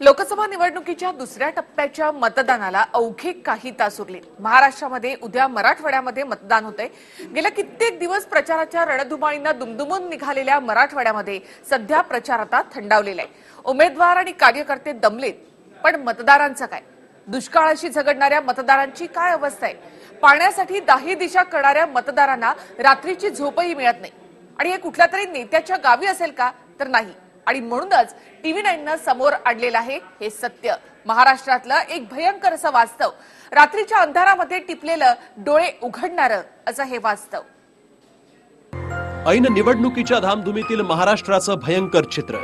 लोकसभा निवडणुकीच्या दुसऱ्या टप्प्याच्या मतदानाला अवघे काही तास उरले. महाराष्ट्रामध्ये उद्या मराठवाड्यामध्ये मतदान होतंय. गेल्या कित्येक दिवस प्रचाराच्या रणधुमाळींना दुमदुमून निघालेल्या मराठवाड्यामध्ये सध्या प्रचार आता थंडावलेला आहे. उमेदवार आणि कार्यकर्ते दमलेत पण मतदारांचं काय? दुष्काळाशी झगडणाऱ्या मतदारांची काय अवस्था आहे? पाण्यासाठी दाही दिशा करणाऱ्या मतदारांना रात्रीची झोपही मिळत नाही. आणि हे कुठल्या तरी नेत्याच्या गावी असेल का? तर नाही. आणि म्हणूनच टीव्ही नाईननं समोर आणलेलं आहे हे सत्य. महाराष्ट्रातलं एक भयंकर असं वास्तव. रात्रीच्या अंधारामध्ये टिपलेलं डोळे उघडणारं असं हे वास्तव. ऐन निवडणुकीच्या धामधुमीतील महाराष्ट्राचं भयंकर चित्र.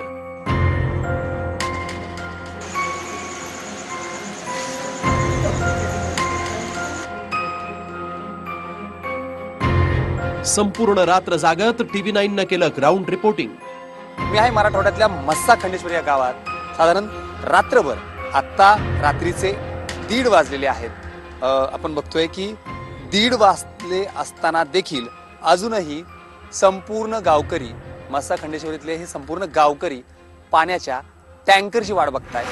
संपूर्ण रात्र जागत टीव्ही नाईननं केलं ग्राउंड रिपोर्टिंग मी आहे मराठवाड्यातल्या मस्सा खंडेश्वर या गावात. साधारण रात्रभर आत्ता रात्रीचे दीड वाजलेले आहेत. आपण बघतोय की दीड वाजले असताना देखील अजूनही संपूर्ण गावकरी मस्सा खंडेश्वरीतले हे संपूर्ण गावकरी पाण्याच्या टँकरची वाट बघताय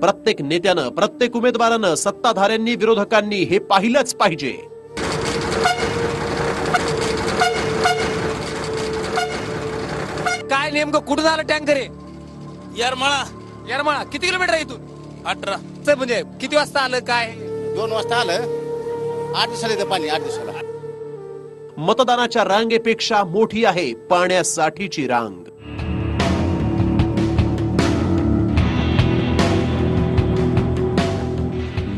प्रत्येक नेत्यानं प्रत्येक उमेदवारानं सत्ताधाऱ्यांनी विरोधकांनी हे पाहिलंच पाहिजे. काय नेमकं कुठून आलं टँकर आहे यरमाळा. येरमाळा. किती किलोमीटर आहे इथून? अठरा. चं म्हणजे किती वाजता आलं काय? दोन वाजता आलं. आठ दिवसाला येतं पाणी आठ दिवसाला. मतदानाच्या रांगेपेक्षा मोठी आहे पाण्यासाठीची रांग.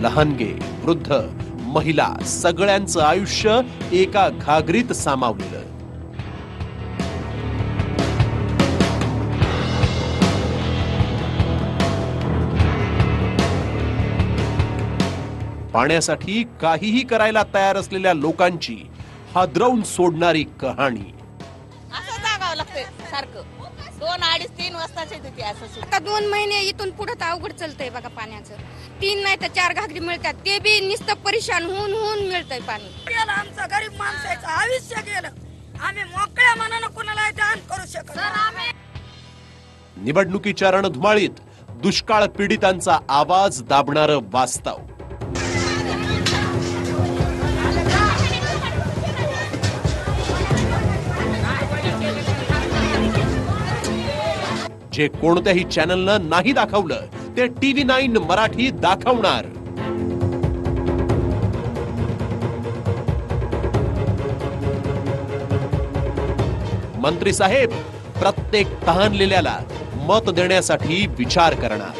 लहानगे वृद्ध महिला सगळ्यांचं आयुष्य एका घागरीत सामावलेलं. पाण्यासाठी काहीही करायला तयार असलेल्या लोकांची हादरवून सोडणारी कहाणी. लागतंय सारखं. दोन अडीच तीन वाजताच येते ते असं सुद्धा आता दोन महिने इथून पुढे तर अवघड चालतंय बघा पाण्याचं. तीन नाही तर चार घागरी मिळतात. ते बी नुसतं परेशान होऊन होऊन मिळतंय पाणी. गेलं आमचं गरीब माणसाचं आयुष्य गेलं. आम्ही मोकळ्या मनानं कुणाला दान करू शकत नाही. निवडणुकीच्या रणधुमाळीत दुष्काळ पीडितांचा आवाज दाबणारं वास्तव. जे कोणत्याही चॅनलनं नाही दाखवलं ते टीव्ही नाईन मराठी दाखवणार. मंत्री साहेब प्रत्येक तहानलेल्याला मत देण्यासाठी विचार करणार.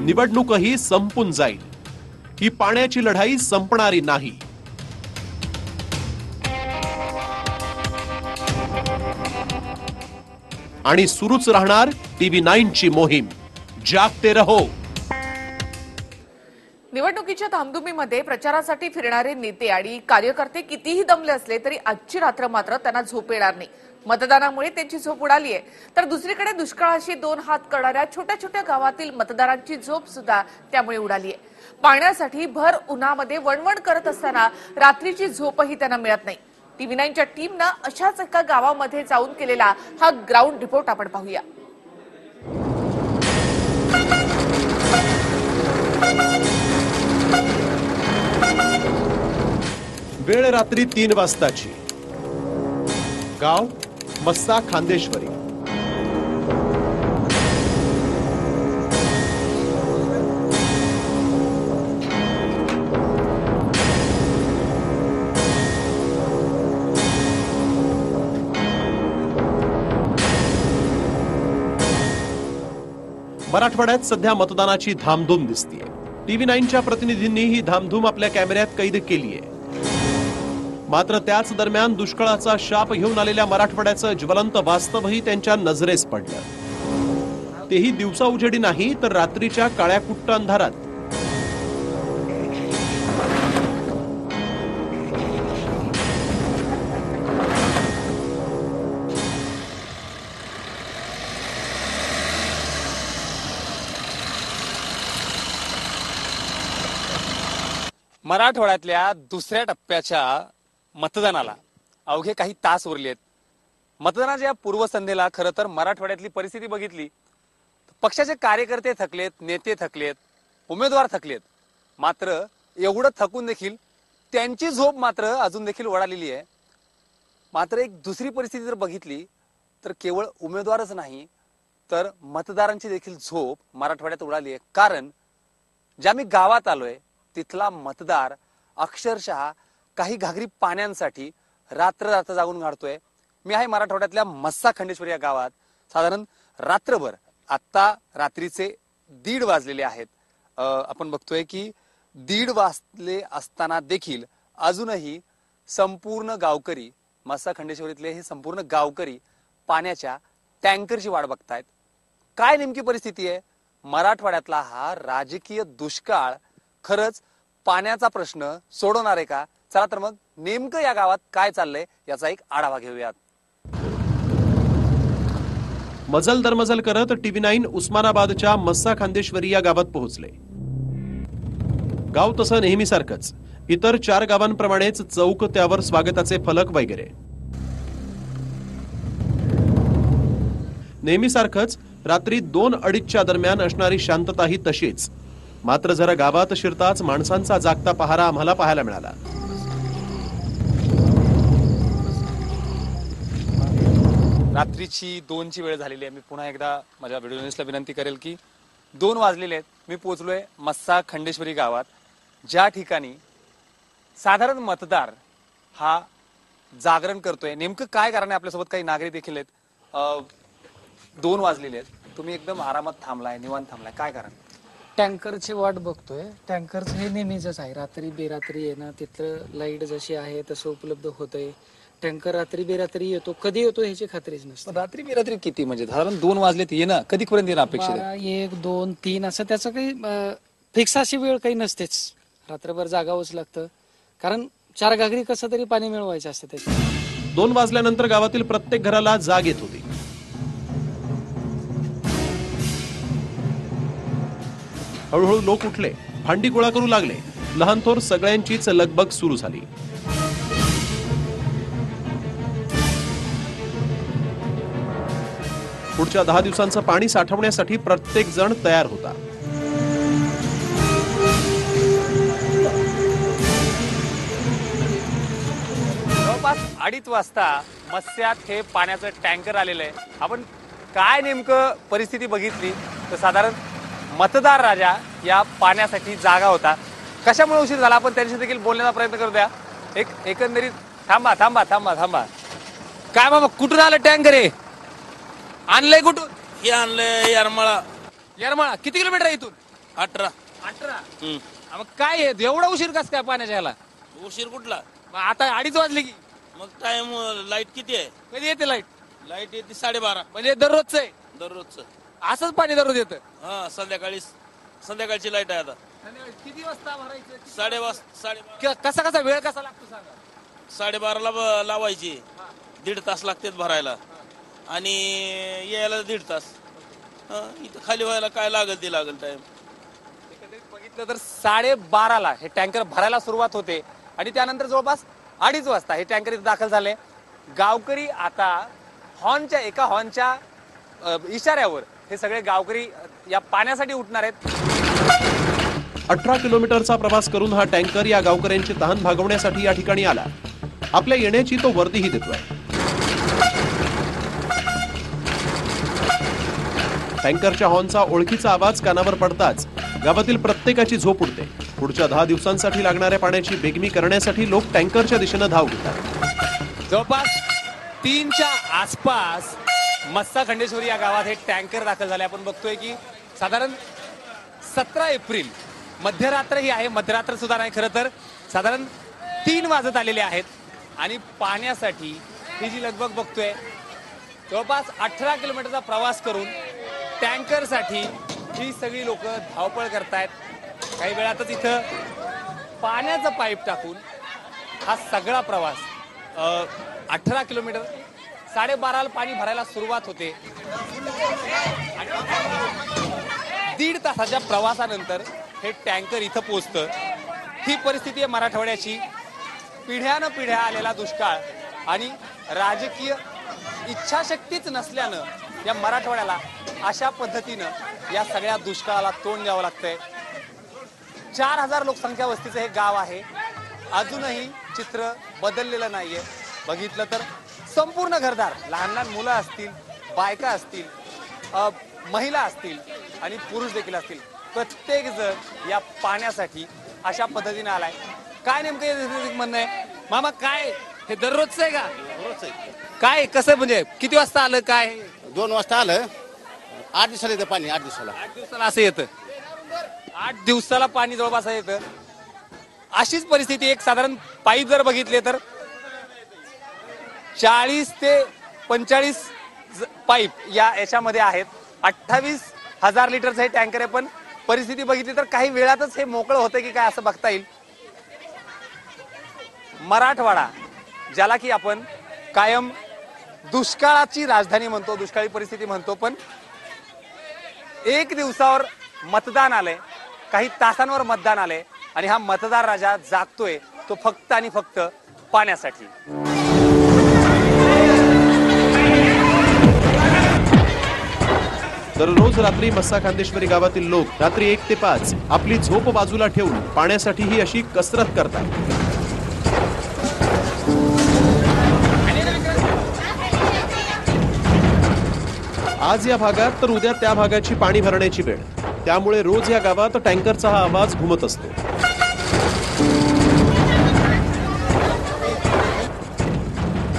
निवडणूकही संपून जाईल. ही पाण्याची लढाई संपणारी नाही. आणि सुरूच राहणार टीव्ही नाईन ची मोहीम. जागते रहो. निवडणुकीच्या धामधुमीमध्ये प्रचारासाठी फिरणारे नेते आणि कार्यकर्ते कितीही दमले असले तरी आजची रात्र मात्र त्यांना झोप येणार नाही. मतदानामुळे त्यांची झोप उडाली आहे. तर दुसरीकडे दुष्काळाशी दोन हात करणाऱ्या छोट्या छोट्या गावातील मतदारांची झोप सुद्धा त्यामुळे उडाली आहे. पाण्यासाठी भर उन्हामध्ये वणवण करत असताना रात्रीची झोपही त्यांना मिळत नाही. टीव्ही नाईनच्या टीमनं अशाच एका गावामध्ये जाऊन केलेला हा ग्राउंड रिपोर्ट आपण पाहूया. वेळ रात्री तीन वाजताची. गाव मस्सा खांदेश्वरी. मराठवाड्यात सध्या मतदानाची धामधूम दिसतीये. टीव्ही नाईनच्या प्रतिनिधींनी ही धामधूम आपल्या कॅमेऱ्यात कैद केली आहे मात्र त्याच दरम्यान दुष्काळाचा शाप घेऊन आलेल्या मराठवाड्याचं ज्वलंत वास्तवही त्यांच्या नजरेस पडलं. तेही दिवसा उजेडी नाही तर रात्रीच्या काळ्या कुट्ट अंधारात. मराठवाड्यातल्या दुसऱ्या टप्प्याच्या मतदानाला अवघे काही तास उरले आहेत. मतदानाच्या पूर्वसंध्येला खरं तर मराठवाड्यातली परिस्थिती बघितली. पक्षाचे कार्यकर्ते थकलेत नेते थकलेत उमेदवार थकलेत. मात्र एवढं थकून देखील त्यांची झोप मात्र अजून देखील ओढालेली आहे. मात्र एक दुसरी परिस्थिती जर बघितली तर केवळ उमेदवारच नाही तर मतदारांची देखील झोप मराठवाड्यात उडाली आहे. कारण ज्या मी गावात आलोय तिथला मतदार अक्षरशः काही घागरी पाण्यांसाठी रात्र रात्र जागून काढतोय मी आहे मराठवाड्यातल्या मस्सा खंडेश्वर या गावात. साधारण रात्रभर आत्ता रात्रीचे दीड वाजलेले आहेत. अं, आपण बघतोय की दीड वाजले असताना देखील अजूनही संपूर्ण गावकरी मस्सा खंडेश्वरीतले हे संपूर्ण गावकरी पाण्याच्या टँकरची वाट बघतायत. काय नेमकी परिस्थिती आहे? मराठवाड्यातला हा राजकीय दुष्काळ खरंच पाण्याचा प्रश्न सोडवणार आहे का? चला तर मग नेमकं या गावात काय चाललंय याचा एक आढावा घेऊयात. मजल दरमजल करत टीव्ही नाईन उस्मानाबादच्या मस्सा खांदेश्वरी या गावात पोहोचले. गाव तसं नेहमीसारखंच. इतर चार गावांप्रमाणेच चौक त्यावर स्वागताचे फलक वगैरे. नेहमीसारखंच रात्री दोन अडीचच्या दरम्यान असणारी शांतता ही तशीच. मात्र जरा गावात शिरताच माणसांचा जागता पहारा आम्हाला पाहायला मिळाला. रात्रीची दोनची वेळ झालेली आहे. मी पुन्हा एकदा माझ्या व्हिडिओ विनंती करेल की दोन वाजलेले आहेत. मी पोचलोय मस्सा खंडेश्वरी गावात. ज्या ठिकाणी साधारण मतदार हा जागरण करतोय. नेमकं काय कारण आहे? आपल्यासोबत काही नागरिक देखील आहेत. दोन वाजलेले आहेत. तुम्ही एकदम आरामात थांबलाय निवांत थांबलाय. काय कारण? टँकरची वाट बघतोय. टँकरचं हे नेहमीच आहे. रात्री बेरात्री येणं तिथलं लाइट जशी आहे तसं उपलब्ध होतंय. टँकर रात्री बेरात्री येतो. कधी येतो ह्याची खात्रीच नसते. रात्री बेरात्री किती? म्हणजे साधारण दोन वाजलेत येणं. कधीपर्यंत येणं अपेक्षित आहे? बारा एक दोन तीन असं त्याचं काही फिक्स अशी वेळ काही नसतेच. रात्रभर जागावंच लागतं. कारण चार घागरी कसं तरी पाणी मिळवायचं असतं त्याच्यात. दोन वाजल्यानंतर गावातील प्रत्येक घराला जाग येत होती. हळूहळू लोक उठले. भांडी गोळा करू लागले. लहान थोर सगळ्यांचीच लगबग सुरू झाली. पुढच्या दहा दिवसांचं पाणी साठवण्यासाठी प्रत्येक जण तयार होता. जवळपास अडीच वाजता मत्स्यात हे पाण्याचं टँकर आलेलं आहे. आपण काय नेमकं परिस्थिती बघितली? तर साधारण मतदार राजा या पाण्यासाठी जागा होता. कशामुळे उशीर झाला? आपण त्यांच्याशी देखील बोलण्याचा प्रयत्न करूया. एक एकंदरीत थांबा थांबा थांबा थांबा. काय बाबा कुठून आलं टँकर हे? आणलंय कुठून? हे आणलंय यारमाळा. यरमाळा. किती किलोमीटर आहे इथून? अठरा. अठरा. हम्म. मग काय आहे एवढा उशीर कस काय पाण्याच्या ह्याला? उशीर कुठला? मग आता अडीच वाजले की. मग टाइम लाइट किती आहे? कधी येते लाइट? लाइट येते साडेबारा. म्हणजे दररोजचं आहे. दररोजच. असंच पाणी दररोज येतं? हा संध्याकाळी संध्याकाळची लाइट आहे आता. किती वाजता भरायचं? साडे साडेबारा क- कसा कसा वेळ कसा लागतो सांगा? साडेबाराला ब- लावायची. दीड तास लागतात भरायला. आणि यायला दीड तास. हा, इथं खाली व्हायला काय लागेल ते लागेल टाइम एकंदरीत बघितलं तर साडेबाराला हे टँकर भरायला सुरुवात होते. आणि त्यानंतर जवळपास अडीच वाजता हे टँकर इथे दाखल झाले. गावकरी आता हॉर्नच्या एका हॉर्नच्या इशाऱ्यावर हे सगळे गावकरी या पाण्यासाठी उठणार आहेत. अठरा किलोमीटरचा प्रवास करून हा टँकर या गावकऱ्यांची तहान भागवण्यासाठी या ठिकाणी आला. आपल्या येण्याची तो वर्दीही देतोय. टँकरच्या हॉर्नचा ओळखीचा आवाज कानावर पडताच गावातील प्रत्येकाची झोप उडते. पुढच्या दहा दिवसांसाठी लागणाऱ्या पाण्याची बेगमी करण्यासाठी लोक टँकरच्या दिशेनं धाव घेतात. जवळपास तीनच्या आसपास मस्सा खंडेश्वरी या गावात हे टँकर दाखल झाले. आपण बघतोय की साधारण सतरा एप्रिल मध्यरात्र ही आहे. मध्यरात्र सुद्धा नाही खरं तर. साधारण तीन वाजत आलेले आहेत. आणि पाण्यासाठी ही जी लगबग बघतोय जवळपास अठरा किलोमीटरचा प्रवास करून टँकरसाठी ही सगळी लोक धावपळ करतायत. काही वेळातच इथं पाण्याचं पाईप टाकून हा सगळा प्रवास अठरा किलोमीटर साडेबाराला पाणी भरायला सुरुवात होते. आणि दीड तासाच्या प्रवासानंतर हे टँकर इथं पोचतं ही परिस्थिती आहे मराठवाड्याची. पिढ्यानं पिढ्या आलेला दुष्काळ आणि राजकीय इच्छाशक्तीच नसल्यानं या मराठवाड्याला अशा पद्धतीनं या सगळ्या दुष्काळाला तोंड द्यावं लागतंय. चार हजार लोकसंख्या वस्तीचं हे गाव आहे. अजूनही चित्र बदललेलं नाहीये. बघितलं तर संपूर्ण घरदार लहान लहान मुलं असतील बायका असतील महिला असतील आणि पुरुष देखील असतील प्रत्येक जण या पाण्यासाठी अशा पद्धतीने आलाय. काय नेमकं म्हणणं आहे? मामा काय हे दररोजचं आहे का? काय कसं म्हणजे किती वाजता आलं? काय दोन वाजता आलं. आठ दिवसाला येतं पाणी आठ दिवसाला. आठ दिवसाला असं येतं. आठ दिवसाला पाणी जवळपास येतं. अशीच परिस्थिती एक साधारण पाईप जर बघितले तर चाळीस ते पंचाळीस पाईप या याच्यामध्ये आहेत. अठ्ठावीस हजार लिटरचं हे टँकर आहे पण परिस्थिती बघितली तर काही वेळातच हे मोकळं होतं की काय असं बघता येईल. मराठवाडा ज्याला की आपण कायम दुष्काळाची राजधानी म्हणतो दुष्काळी परिस्थिती म्हणतो पण एक दिवसावर मतदान आलंय काही तासांवर मतदान आलंय आणि हा मतदार राजा जागतोय तो फक्त आणि फक्त पाण्यासाठी. दररोज रात्री मस्सा खांदेश्वरी गावातील लोक रात्री एक ते पाच आपली झोप बाजूला ठेवून पाण्यासाठी ही अशी कसरत करतात. आज या भागात तर उद्या त्या भागाची पाणी भरण्याची वेळ. त्यामुळे रोज या गावात टँकरचा हा आवाज घुमत असतो.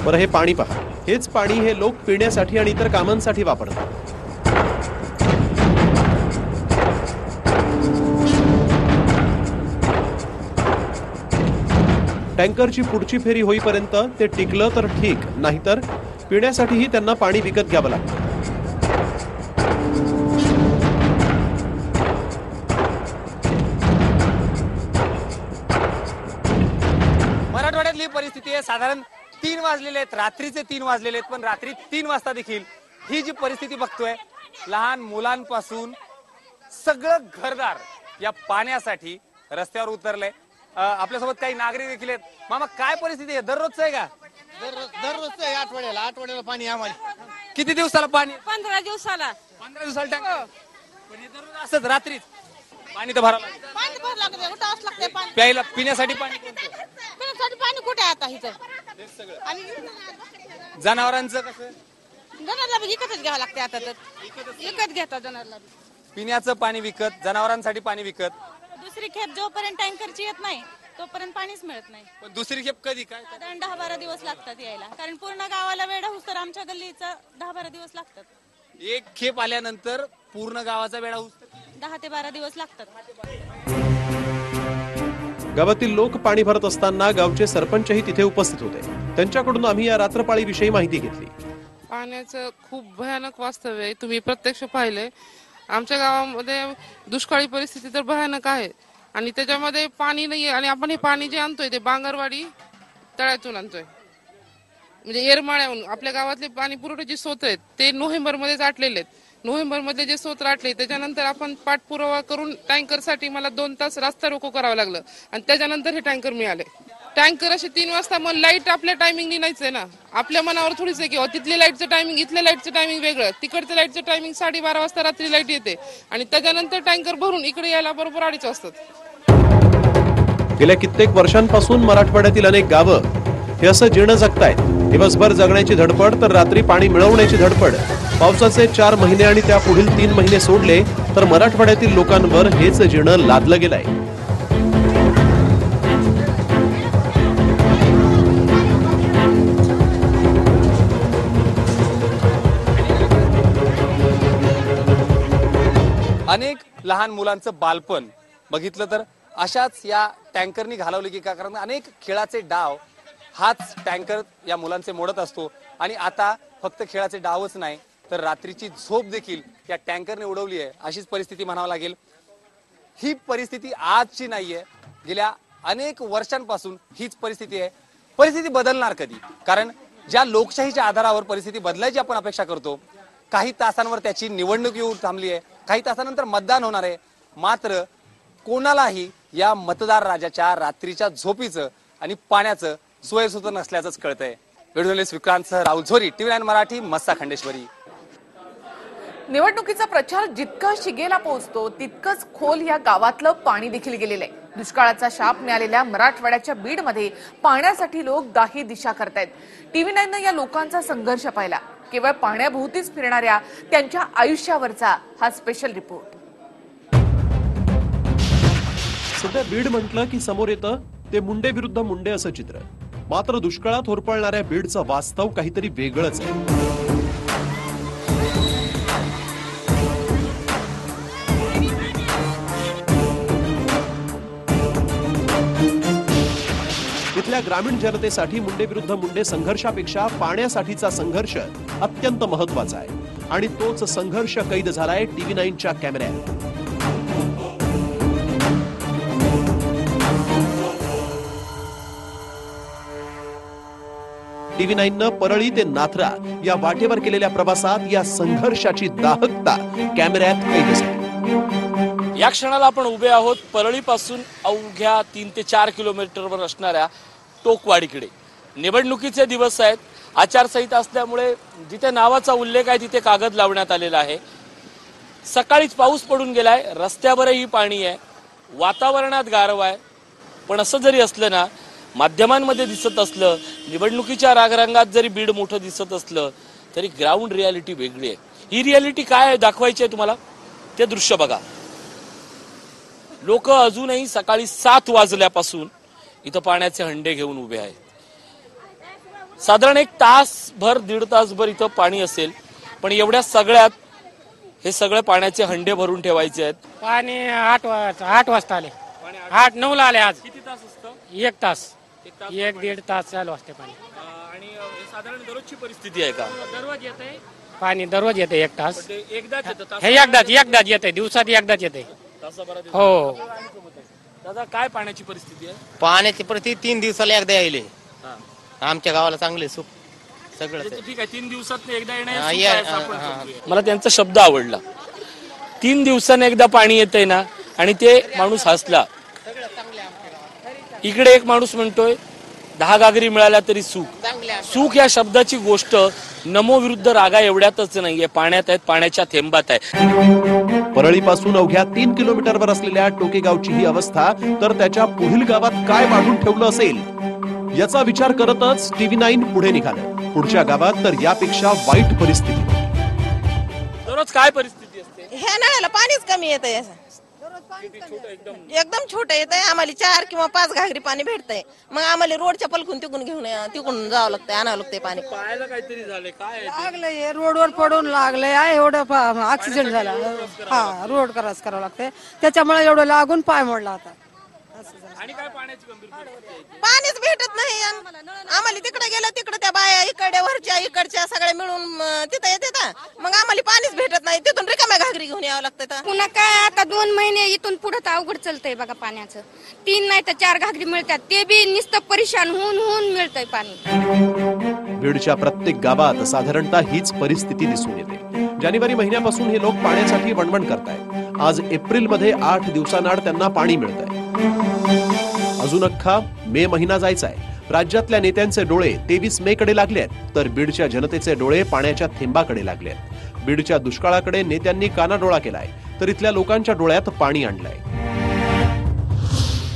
बरं हे पाणी पहा. हेच पाणी हे लोक पिण्यासाठी आणि इतर कामांसाठी वापरतात. टँकरची पुढची फेरी होईपर्यंत ते टिकलं तर ठीक नाहीतर पिण्यासाठीही त्यांना पाणी विकत घ्यावं लागतं. मराठवाड्यातली परिस्थिती आहे साधारण तीन वाजलेले आहेत रात्रीचे तीन वाजलेले आहेत पण रात्री तीन वाजता देखील ही जी परिस्थिती बघतोय लहान मुलांपासून सगळं घरदार या पाण्यासाठी रस्त्यावर उतरलंय. आपल्यासोबत काही नागरिक देखील आहेत. मामा काय परिस्थिती आहे? दररोजचं आहे का? दररोज आठवड्याला. आठवड्याला पाणी आम्हाला. किती दिवसाला पाणी? पंधरा दिवसाला. पंधरा दिवसाला टाक पण हे दररोज असंच रात्रीच. पाणी तर भरावं लागतं. पाणी भर लागते. कुठं असं लागते पाणी. प्यायला पिण्यासाठी पाणी कोणतं? पिण्यासाठी पाणी कुठे आहे आता इथं आणि जनावरांचं कसं? जनाला विकतच घ्यावं लागते आता तर. विकत घेतात जनाला पिण्याचं पाणी विकत जनावरांसाठी पाणी विकत. दुसरी खेप जोपर्यंत टँकरची येत नाही तोपर्यंत पाणीच मिळत नाही. पण दुसरी खेप कधी? काय? साधारण दहा बारा दिवस लागतात यायला. कारण पूर्ण गावाला वेढा होस तर आमच्या गल्लीचा दहा बारा दिवस लागतात. एक खेप आल्यानंतर पूर्ण गावाचा वेळा होतो दहा ते बारा दिवस लागतात. गावातील लोक पाणी भरत असताना गावचे सरपंचही तिथे उपस्थित होते. त्यांच्याकडून आम्ही या रात्रपाळीविषयी माहिती घेतली. पाण्याचं खूप भयानक वास्तव्य आहे. तुम्ही प्रत्यक्ष पाहिलंय. आमच्या गावामध्ये दुष्काळी परिस्थिती तर भयानक आहे. आणि त्याच्यामध्ये पाणी नाही आणि आपण हे पाणी जे आणतोय ते बांगरवाडी तळ्यातून आणतोय. म्हणजे येरमाळ्याहून. आपल्या गावातले पाणी पुरवठ्याचे स्रोत आहेत ते नोव्हेंबर मध्येच आटलेले आहेत. नोव्हेंबरमध्ये जे स्रोत आटले त्याच्यानंतर आपण पाठपुरावा करून टँकरसाठी मला दोन तास रास्ता रोको करावं लागलं. आणि त्याच्यानंतर हे टँकर मिळाले. टँकर असे तीन वाजता मग लाइट आपल्या टायमिंगनी नाहीच आहे ना. आपल्या मनावर थोडीच आहे किंवा तिथल्या लाईटचं टायमिंग इथल्या लाईटचं टायमिंग वेगळं. तिकडचं लाईटचं टायमिंग साडेबारा वाजता रात्री लाइट येते. आणि त्याच्यानंतर टँकर भरून इकडे यायला बरोबर अडीच वाजतात. गेल्या कित्येक वर्षांपासून मराठवाड्यातील अनेक गावं हे असं जीर्ण जगतायत. दिवसभर जगण्याची धडपड तर रात्री पाणी मिळवण्याची धडपड. पावसाचे चार महिने आणि त्या पुढील तीन महिने सोडले तर मराठवाड्यातील लोकांवर हेच जीर्ण लादलं गेलंय. लहान मुलांचं बालपण बघितलं तर अशाच या टँकरनी घालवली की का कारण अनेक खेळाचे डाव हाच टँकर या मुलांचे मोडत असतो. आणि आता फक्त खेळाचे डावच नाही तर रात्रीची झोप देखील या टँकरने उडवली आहे. अशीच परिस्थिती म्हणावं लागेल. ही परिस्थिती आजची नाहीये. गेल्या अनेक वर्षांपासून हीच परिस्थिती आहे. परिस्थिती बदलणार कधी? कारण ज्या लोकशाहीच्या आधारावर परिस्थिती बदलायची आपण अपेक्षा करतो काही तासांवर त्याची निवडणूक येऊन थांबली आहे. काही तासानंतर मतदान होणार आहे. मात्र कोणालाही या मतदार राजाच्या रात्रीच्या झोपीचं आणि पाण्याचं सोयसुद्धा नसल्याचंच कळतंय. व्हिडिओ विक्रांतसह राहुल झोरी टीव्ही नाईन मराठी मस्सा खंडेश्वरी. निवडणुकीचा प्रचार जितका शिगेला पोहोचतो तितकंच खोल या गावातलं पाणी देखील गेलेलं आहे. दुष्काळाचा शाप मिळालेल्या मराठवाड्याच्या बीडमध्ये पाण्यासाठी लोक दाही दिशा करतायत. टीव्ही नाईननं या लोकांचा संघर्ष पाहिला. केवळ पाण्याभोवतीच फिरणाऱ्या त्यांच्या आयुष्यावरचा हा स्पेशल रिपोर्ट सध्या बीड म्हटलं की समोर येतं ते मुंडे विरुद्ध मुंडे असं चित्र मात्र दुष्काळात होरपळणाऱ्या बीडचं वास्तव काहीतरी वेगळंच आहे. इथल्या ग्रामीण जनतेसाठी मुंडे विरुद्ध मुंडे संघर्षापेक्षा पाण्यासाठीचा संघर्ष अत्यंत महत्त्वाचा आहे. आणि तोच संघर्ष कैद झालाय टीव्ही नाईनच्या कॅमेऱ्यात. टीव्ही नाईननं परळी ते नाथरा या वाटेवर केलेल्या प्रवासात या संघर्षाची दाहकता कॅमेऱ्यात कैद झाली. या क्षणाला आपण उभे आहोत. परळीपासून अवघ्या तीन ते चार किलोमीटरवर असणाऱ्या टोकवाडीकडे. निवडणुकीचे दिवस आहेत. आचारसंहिता असल्यामुळे जिथे नावाचा उल्लेख आहे तिथे कागद लावण्यात आलेला आहे. सकाळीच पाऊस पडून गेलाय. रस्त्यावरही पाणी आहे. वातावरणात गारवा आहे. पण असं जरी असलं ना माध्यमांमध्ये दिसत असलं निवडणुकीच्या रागरंगात जरी बीड मोठं दिसत असलं तरी ग्राउंड रियालिटी वेगळी आहे. ही रियालिटी काय आहे दाखवायची आहे तुम्हाला? ते दृश्य बघा. लोक अजूनही सकाळी सात वाजल्यापासून इथं पाण्याचे हंडे घेऊन उभे आहेत. साधारण एक तासभर दीड तासभर इथं पाणी असेल पण एवढ्या सगळ्यात हे सगळे पाण्याचे हंडे भरून ठेवायचे आहेत. पाणी आठ वाजता आठ वाजता आले. आठ नऊ ला आले आज. किती तास असतं? एक तास. एक दीड तास चालू असते पाणी. आणि साधारण दररोजची परिस्थिती आहे का? दररोज येते पाणी दररोज येते एक तास. एकदाच येतं हे एकदाच एकदाच येते दिवसात एकदाच येते हो. दादा काय पाण्याची परिस्थिती आहे? पाण्याची प्रति तीन दिवसाला एकदा यायले. आमच्या गावाला चांगले सुख. सगळं म्हणजे ठीक आहे तीन दिवसात एकदा हा, येणं या- सुख आहे, हा, आपण हा. समजूया. मला त्यांचा शब्द आवडला. तीन दिवसाने एकदा पाणी येतंय ना आणि ते माणूस हसला. इकडे एक माणूस म्हणतोय दहा गागरी मिळाल्या तरी सुख. सुख या शब्दाची गोष्ट नमो विरुद्ध रागा एवढ्यातच नाहीये. पाण्यात आहेत पाण्याच्या थेंबात आहे परळीपासून अवघ्या तीन किलोमीटरवर असलेल्या टोकेगावची ही अवस्था तर त्याच्या पुढील गावात काय वाढून ठेवलं असेल? याचा विचार करतच टीव्ही नाईन पुढे निघालं. पुढच्या गावात तर यापेक्षा वाईट परिस्थिती. दररोज काय परिस्थिती असते? ह्या नळाला पाणीच कमी येत एकदम छोट येत आहे आम्हाला चार किंवा पाच घागरी पाणी भेटतंय. मग आम्हाला रोडच्या पलकून तिकून घेऊन या- तिकून जावं लागतंय आणावं लागतंय पाणी. पाहायला काहीतरी झाले काय आहे? लागलंय रोडवर पडून लागलंय आहे एवढं ऍक्सिडेंट झाला. हा रोड क्रॉस करावं लागतंय. त्याच्यामुळे एवढं लागून पाय मोडला आता. आणि काय पाण्याची गंभीर परिस्थिती आहे? पाणीच भेटत नाही. आम्हाला तिकडे गेलं तिकडे त्या बाया इकडे वरच्या इकडच्या सगळ्या मिळून अं, तिथं येते ना मग आम्हाला पाणीच भेटत नाही. तिथून रिकाम्या घागरी घेऊन यावं लागतं पुन्हा काय आता दोन महिने इथून पुढे तर अवघड चालतंय बघा पाण्याचं. तीन नाही तर चार घागरी मिळतात. ते बी नुसतं परेशान होऊन होऊन मिळतंय पाणी. बीडच्या प्रत्येक गावात साधारणतः हीच परिस्थिती दिसून येते. जानेवारी महिन्यापासून हे लोक पाण्यासाठी वणवण करतायत. आज एप्रिलमध्ये आठ दिवसांआड त्यांना पाणी मिळत आहे अजून अख्खा मे महिना जायचा आहे राज्यातल्या नेत्यांचे डोळे तेवीस मे कडे लागले आहेत तर बीडच्या जनतेचे डोळे पाण्याच्या थेंबाकडे लागले आहेत बीडच्या दुष्काळाकडे नेत्यांनी कानाडोळा केलाय. तर इथल्या लोकांच्या डोळ्यात पाणी आणलंय.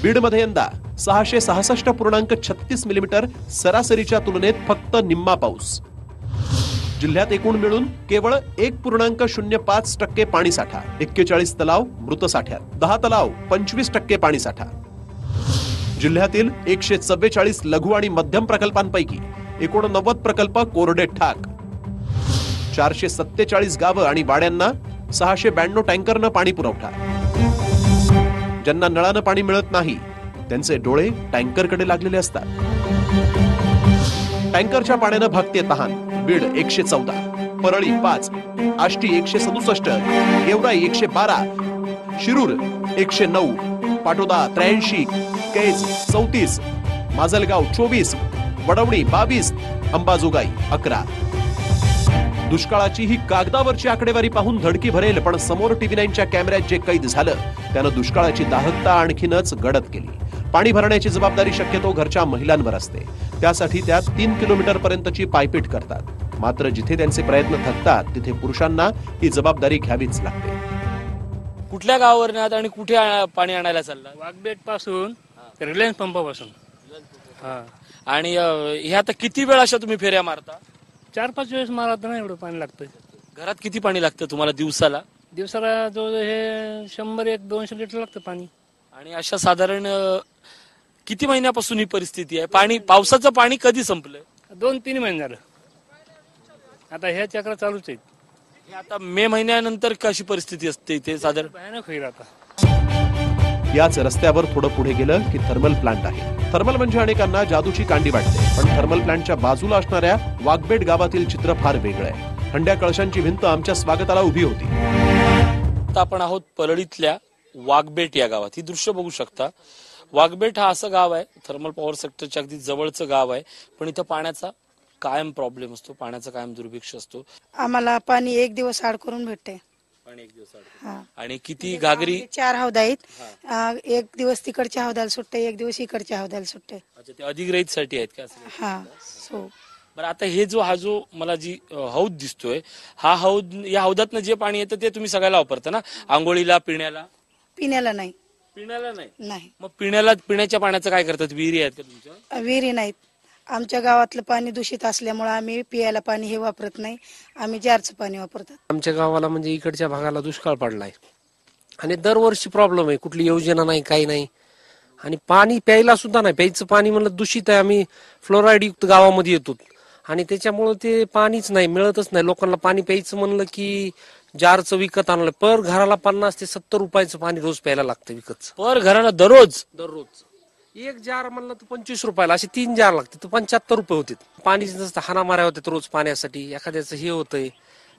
बीडमध्ये यंदा सहाशे सहासष्ट पूर्णांक छत्तीस मिलीमीटर सरासरीच्या तुलनेत फक्त निम्मा पाऊस. जिल्ह्यात एकूण मिळून केवळ एक पूर्णांक शून्य पाच टक्के पाणीसाठा एक्केचाळीस तलाव मृत साठ्यात. दहा तलाव पंचवीस टक्के पाणीसाठा जिल्ह्यातील एकशे चव्वेचाळीस लघु आणि मध्यम प्रकल्पांपैकी एकोणनव्वद प्रकल्प कोरडे ठाक. चारशे सत्तेचाळीस गावं आणि वाड्यांना सहाशे ब्याण्णव टँकरनं पाणी पुरवठा. ज्यांना नळानं पाणी मिळत नाही त्यांचे डोळे टँकरकडे लागलेले असतात. टँकरच्या पाण्यानं भागते तहान बीड एकशे चौदा परळी पाच आष्टी एकशे सदुसष्ट गेवराई एकशे बारा शिरूर एकशे नऊ पाटोदा त्र्याऐंशी केज चौतीस माजलगाव चोवीस वडवणी बावीस अंबाजोगाई अकरा. दुष्काळाची ही कागदावरची आकडेवारी पाहून धडकी भरेल पण समोर टीव्ही नाईनच्या कॅमेऱ्यात जे कैद झालं त्यानं दुष्काळाची दाहकता आणखीनच गडद केली. पाणी भरण्याची जबाबदारी शक्यतो घरच्या महिलांवर असते. त्यासाठी त्या तीन किलोमीटर पर्यंतची पायपीट करतात. मात्र जिथे त्यांचे प्रयत्न थकतात तिथे पुरुषांना ही जबाबदारी घ्यावीच लागते. कुठल्या गावावर आणि कुठे पाणी आणायला चालला वाघबेटपासून रिलायन्स पंपापासून. हा आणि अ, हे आता किती वेळ अशा तुम्ही फेऱ्या मारता? चार पाच वेळेस मारा नाही एवढं पाणी लागतं घरात किती पाणी लागतं तुम्हाला दिवसाला? दिवसाला जो हे शंभर एक दोनशे लिटर लागतं पाणी. आणि अशा साधारण अ, किती महिन्यापासून ही परिस्थिती आहे? पाणी पावसाचं पाणी कधी संपलंय? दोन तीन महिने झालं. आता ह्या चक्र चालूच आहेत. हे आता मे महिन्यानंतर कशी परिस्थिती असते इथे साधारण? भयानक होईल आता. याच रस्त्यावर थोडं पुढे गेलं की थर्मल प्लांट आहे. थर्मल म्हणजे अनेकांना जादूची कांडी वाटते. पण थर्मल प्लांटच्या बाजूला असणाऱ्या वाघबेट गावातील चित्र फार वेगळं आहे. हंड्या कळशांची भिंत आमच्या स्वागताला उभी होती. आता आपण आहोत परळीतल्या वाघबेट या गावात. ही दृश्य बघू शकता. वाघबेट हा असं गाव आहे थर्मल पॉवर सेक्टरच्या अगदी जवळचं गाव आहे. पण इथं पाण्याचा कायम प्रॉब्लेम असतो पाण्याचा कायम दुर्भिक्ष असतो. आम्हाला पाणी एक दिवस आड करून भेटते. पाणी एक दिवस हा. आणि किती घागरी चार हौद आहेत. एक दिवस तिकडच्या हौदाला सुटते एक दिवस इकडच्या हौदाला सुटते. अच्छा ते अधिग्रहित साठी आहेत का असं? हा सो. बरं आता हे जो हा जो मला जी अ, हौद दिसतोय हा हौद या हौदातनं जे पाणी येतं ते तुम्ही सगळ्याला वापरता ना? आंघोळीला पिण्याला? पिण्याला नाही. पिण्याला नाही. नाही. मग पिण्याला पिण्याच्या पाण्याचं काय करतात? विहिरी आहेत का तुमच्या? विहिरी नाहीत. आमच्या गावातलं पाणी दूषित असल्यामुळे आम्ही पियाला पाणी हे वापरत नाही. आम्ही जारचं पाणी वापरतात. आमच्या गावाला म्हणजे इकडच्या भागाला दुष्काळ पडलाय. आणि दरवर्षी प्रॉब्लेम आहे. कुठली योजना नाही काही नाही. आणि पाणी प्यायला सुद्धा नाही. प्यायचं पाणी म्हणलं दूषित आहे. आम्ही फ्लोराईड युक्त गावामध्ये येतो. आणि त्याच्यामुळं ते पाणीच नाही मिळतच नाही. लोकांना पाणी प्यायचं म्हणलं की जारचं विकत आणलं. पर घराला पन्नास ते सत्तर रुपयाचं पाणी रोज प्यायला लागतं विकतचं. पर घराला दररोज? दररोज. एक जार म्हणलं तर पंचवीस रुपयाला असे तीन जार लागते तर पंच्याहत्तर रुपये होते. पाणी हाना हाणामाऱ्या होतात रोज पाण्यासाठी. एखाद्याचं हे होतंय.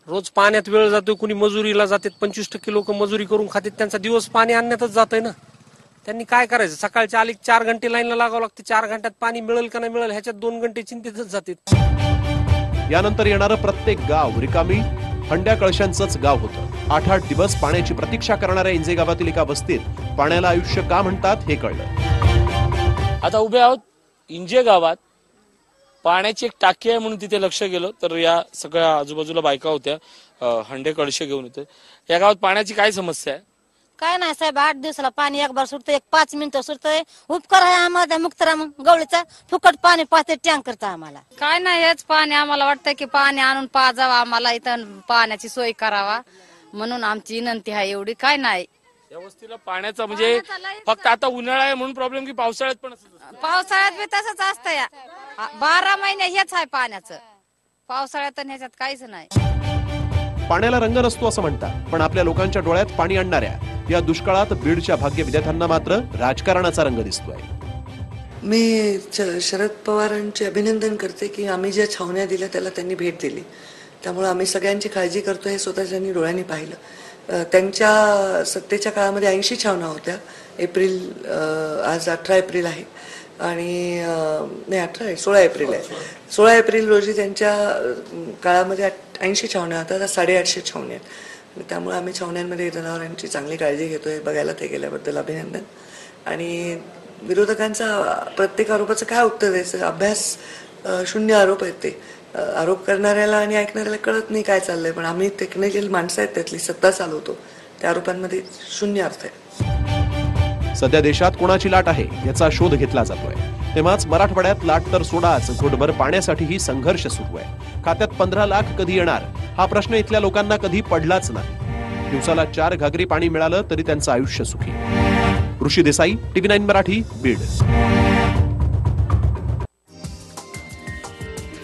रोज पाण्यात वेळ जातोय कुणी मजुरीला जातात पंचवीस टक्के लोक मजुरी करून खातात त्यांचा दिवस पाणी आणण्यातच जातंय ना. त्यांनी काय करायचं? सकाळच्या आली चार घंटे लाईनला लागावं लागते. चार घंट्यात पाणी मिळेल का नाही मिळेल ह्याच्यात दोन घंटे चिंतेतच जातात. यानंतर येणारं प्रत्येक गाव रिकामी हंड्या कळशांचंच गाव होतं. आठ आठ दिवस पाण्याची प्रतीक्षा करणाऱ्या इंजे गावातील एका वस्तीत पाण्याला आयुष्य का म्हणतात हे कळलं. आता उभे आहोत इंजे गावात. पाण्याची एक टाकी आहे म्हणून तिथे लक्ष गेलं. तर या सगळ्या आजूबाजूला बायका होत्या. हंडे कळशे घेऊन येते या गावात पाण्याची काय समस्या आहे? काय नाही साहेब आठ दिवसाला पाणी एक बार सुटतं एक पाच मिनिटं सुटतंय. उपकार आहे आम्हाला मुक्तराम गवळीचा फुकट पाणी पाहते टँकरचा आम्हाला. काय नाही हेच पाणी आम्हाला वाटतं की पाणी आणून पाजावं. आम्हाला इथं पाण्याची सोय करावा. म्हणून आमची विनंती आहे एवढी. काय नाही. या वस्तीला पाण्याचा म्हणजे फक्त आता उन्हाळा आहे म्हणून प्रॉब्लेम की पावसाळ्यात पण असंच असतं? पावसाळ्यात बी तसंच असतं या. आ- बारा महिने हेच आहे पाण्याचं. पावसाळ्यात आणि ह्याच्यात काहीच नाही. पाण्याला रंग नसतो असं म्हणतात पण आपल्या लोकांच्या डोळ्यात पाणी आणणाऱ्या या दुष्काळात बीडच्या भाग्य विद्यार्थ्यांना मात्र राजकारणाचा रंग दिसतोय. मी श- शरद पवारांचे अभिनंदन करते की आम्ही ज्या छावण्या दिल्या त्याला त्यांनी भेट दिली. त्यामुळे आम्ही सगळ्यांची काळजी करतो हे स्वतः त्यांनी डोळ्यांनी पाहिलं. त्यांच्या सत्तेच्या काळामध्ये ऐंशी छावण्या होत्या. एप्रिल आज अठरा एप्रिल आहे. आणि नाही अठरा आहे सोळा एप्रिल आहे. सोळा एप्रिल रोजी त्यांच्या काळामध्ये ऐंशी छावण्या होत्या. आता साडेआठशे छावण्या आहेत. त्यामुळे आम्ही छावण्यांमध्ये जनावरांची चांगली काळजी घेतोय बघायला ते गेल्याबद्दल अभिनंदन. आणि विरोधकांचा प्रत्येक आरोपाचं काय उत्तर द्यायचं अभ्यास शून्य आरोप आहेत ते. आरोप करणाऱ्याला आणि ऐकणाऱ्याला कळत नाही काय चाललंय पण आम्ही टेक्निकल माणसं आहेत त्यातली सत्ता चालवतो. त्या आरोपांमध्ये शून्य अर्थ आहे. सध्या देशात कोणाची लाट आहे याचा शोध घेतला जातोय. तेव्हाच मराठवाड्यात लाट तर सोडाच घोटभर पाण्यासाठीही संघर्ष सुरू आहे. खात्यात पंधरा लाख कधी येणार? हा प्रश्न इथल्या लोकांना कधी पडलाच नाही. दिवसाला चार घागरी पाणी मिळालं तरी त्यांचं आयुष्य सुखी. Rishi Desai TV nine Marathi Beed.